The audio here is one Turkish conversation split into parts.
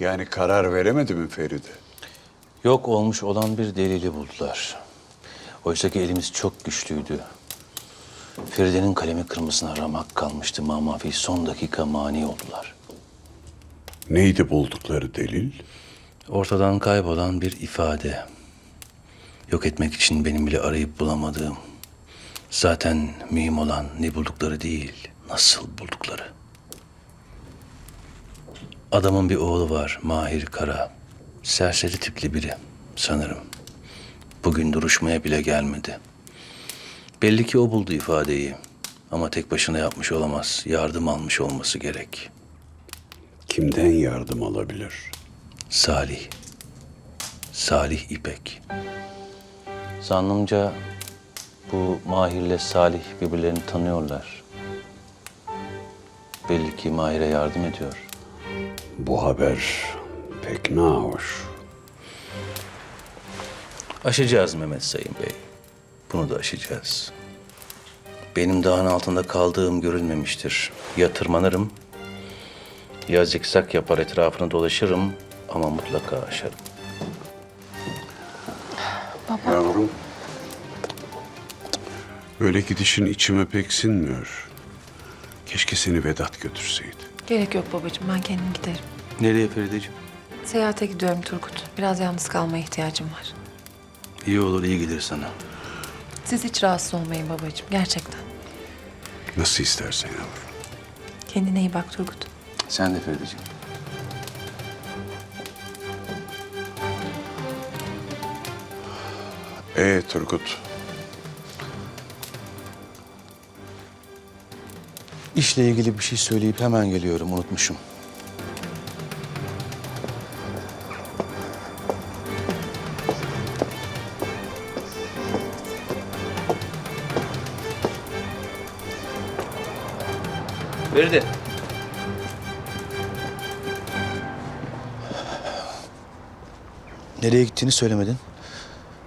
Yani karar veremedi mi Feride? Yok olmuş olan bir delili buldular. Oysa ki elimiz çok güçlüydü. Feride'nin kalemi kırmızısına ramak kalmıştı. Mamafi son dakika mani oldular. Neydi buldukları delil? Ortadan kaybolan bir ifade. Yok etmek için benim bile arayıp bulamadığım. Zaten mühim olan ne buldukları değil, nasıl buldukları. Adamın bir oğlu var, Mahir Kara. Serseri tipli biri sanırım. Bugün duruşmaya bile gelmedi. Belli ki o buldu ifadeyi. Ama tek başına yapmış olamaz. Yardım almış olması gerek. Kimden yardım alabilir? Salih. Salih İpek. Zannımca bu Mahir'le Salih birbirlerini tanıyorlar. Belli ki Mahir'e yardım ediyor. Bu haber pek nahoş. Aşacağız Mehmet Sayın Bey. Bunu da aşacağız. Benim dağın altında kaldığım görülmemiştir. Ya tırmanırım, ya zikzak yapar etrafını dolaşırım ama mutlaka aşarım. Yavrum. Böyle gidişin içime pek sinmiyor. Keşke seni Vedat götürseydi. Gerek yok babacığım ben kendim giderim. Nereye Ferideciğim? Seyahate gidiyorum Turgut. Biraz yalnız kalmaya ihtiyacım var. İyi olur, iyi gelir sana. Siz hiç rahatsız olmayın babacığım gerçekten. Nasıl istersen yavrum. Kendine iyi bak Turgut. Sen de Ferideciğim. Ee Turgut, İşle ilgili bir şey söyleyip hemen geliyorum, unutmuşum. Feride. Nereye gittiğini söylemedin.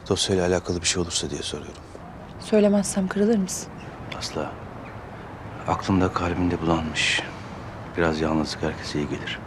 Dosyayla alakalı bir şey olursa diye soruyorum. Söylemezsem kırılır mısın? Asla. Aklımda kalbimde bulanmış. Biraz yalnızlık herkese iyi gelir.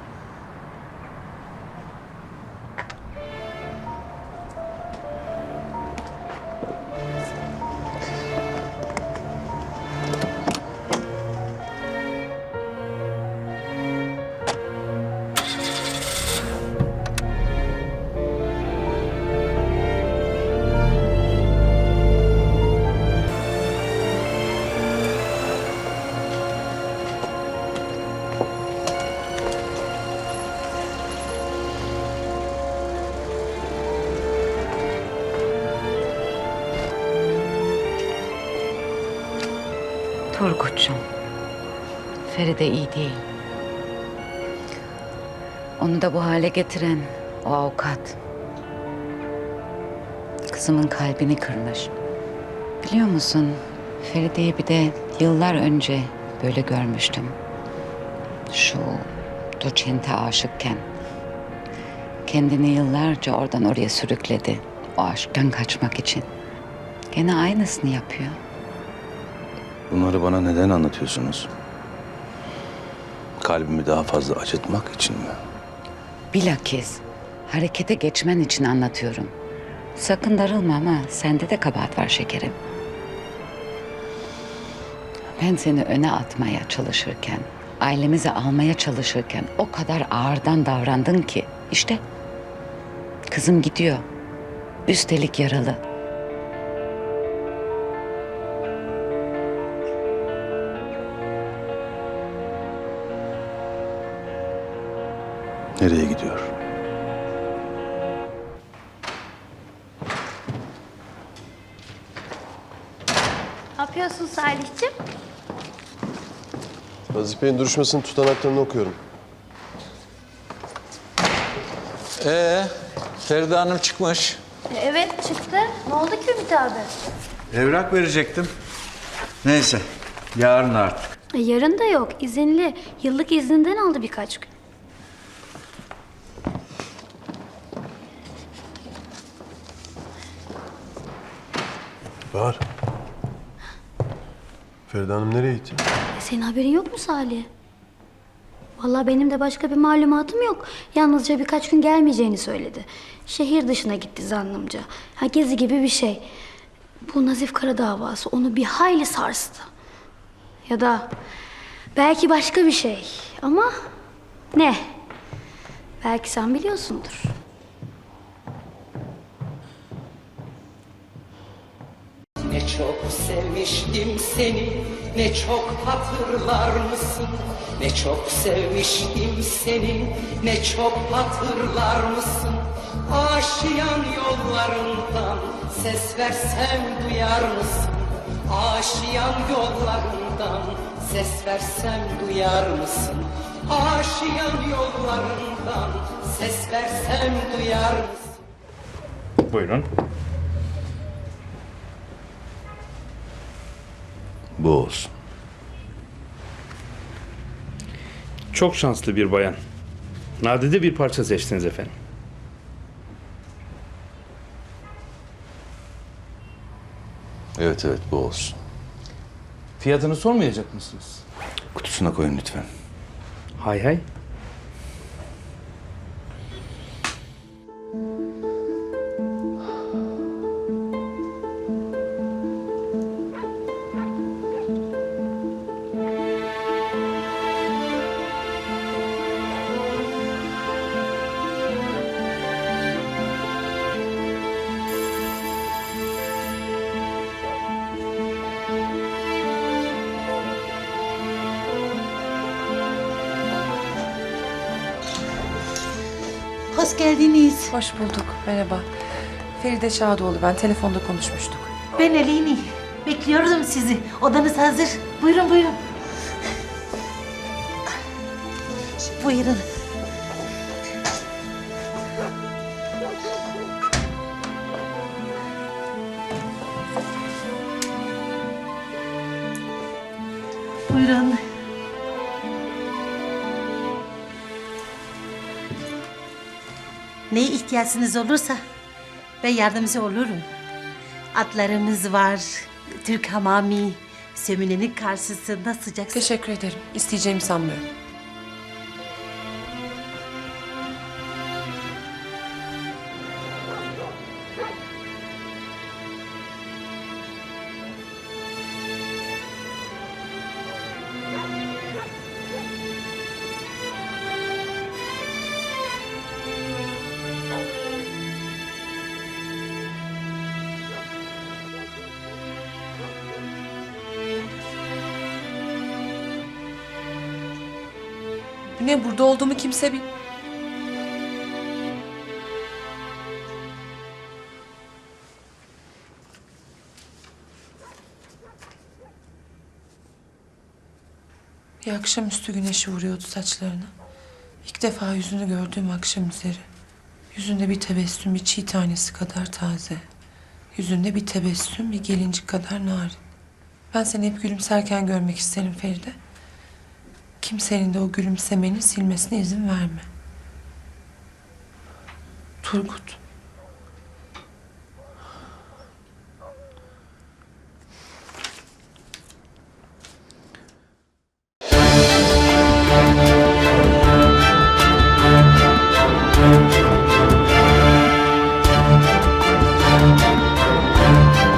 Turgut'cum. Feride iyi değil. Onu da bu hale getiren o avukat. Kızımın kalbini kırmış. Biliyor musun? Feride'yi bir de yıllar önce böyle görmüştüm. Şu doçente aşıkken. Kendini yıllarca oradan oraya sürükledi. O aşktan kaçmak için. Gene aynısını yapıyor. Bunları bana neden anlatıyorsunuz? Kalbimi daha fazla acıtmak için mi? Bilakis harekete geçmen için anlatıyorum. Sakın darılma ama sende de kabahat var şekerim. Ben seni öne atmaya çalışırken, ailemizi almaya çalışırken o kadar ağırdan davrandın ki işte kızım gidiyor. Üstelik yaralı. Nereye gidiyor? Ne yapıyorsun Salih'ciğim? Nazif Bey'in duruşmasının tutanaklarını okuyorum. Ee, Feride Hanım çıkmış. Evet çıktı. Ne oldu ki Ümit abi? Evrak verecektim. Neyse, yarın artık. E, yarın da yok. izinli. Yıllık izinden aldı birkaç gün. Bahar. Feride Hanım nereye gitti? Senin haberin yok mu Salih? Vallahi benim de başka bir malumatım yok. Yalnızca birkaç gün gelmeyeceğini söyledi. Şehir dışına gitti zannımca. Ha gezi gibi bir şey. Bu Nazif Kara davası onu bir hayli sarstı. Ya da belki başka bir şey. Ama ne? Belki sen biliyorsundur. Ne çok sevmiştim seni, ne çok hatırlar mısın? Ne çok sevmiştim seni, ne çok hatırlar mısın? Aşiyan yollarından ses versem duyar mısın? Aşiyan yollarından ses versem duyar mısın? Aşiyan yollarından ses versem duyar mısın? Buyurun. Bu olsun. Çok şanslı bir bayan. Nadide bir parça seçtiniz efendim. Evet evet bu olsun. Fiyatını sormayacak mısınız? Kutusuna koyun lütfen. Hay hay. Hoş geldiniz. Hoş bulduk. Merhaba. Feride Şadoğlu ben. Telefonda konuşmuştuk. Ben Elini. Bekliyordum sizi. Odanız hazır. Buyurun buyurun. Buyurun. Buyurun. Neye ihtiyacınız olursa ben yardımcı olurum. Atlarımız var, Türk hamami, sömünenin karşısında sıcak... Teşekkür ederim. İsteyeceğimi sanmıyorum. Ne burada olduğumu kimse bil... Bir akşamüstü güneşi vuruyordu saçlarına. İlk defa yüzünü gördüğüm akşam üzeri. Yüzünde bir tebessüm, bir çiğ tanesi kadar taze. Yüzünde bir tebessüm, bir gelincik kadar narin. Ben seni hep gülümserken görmek isterim Feride. Kimsenin de o gülümsemeni silmesine izin verme. Turgut.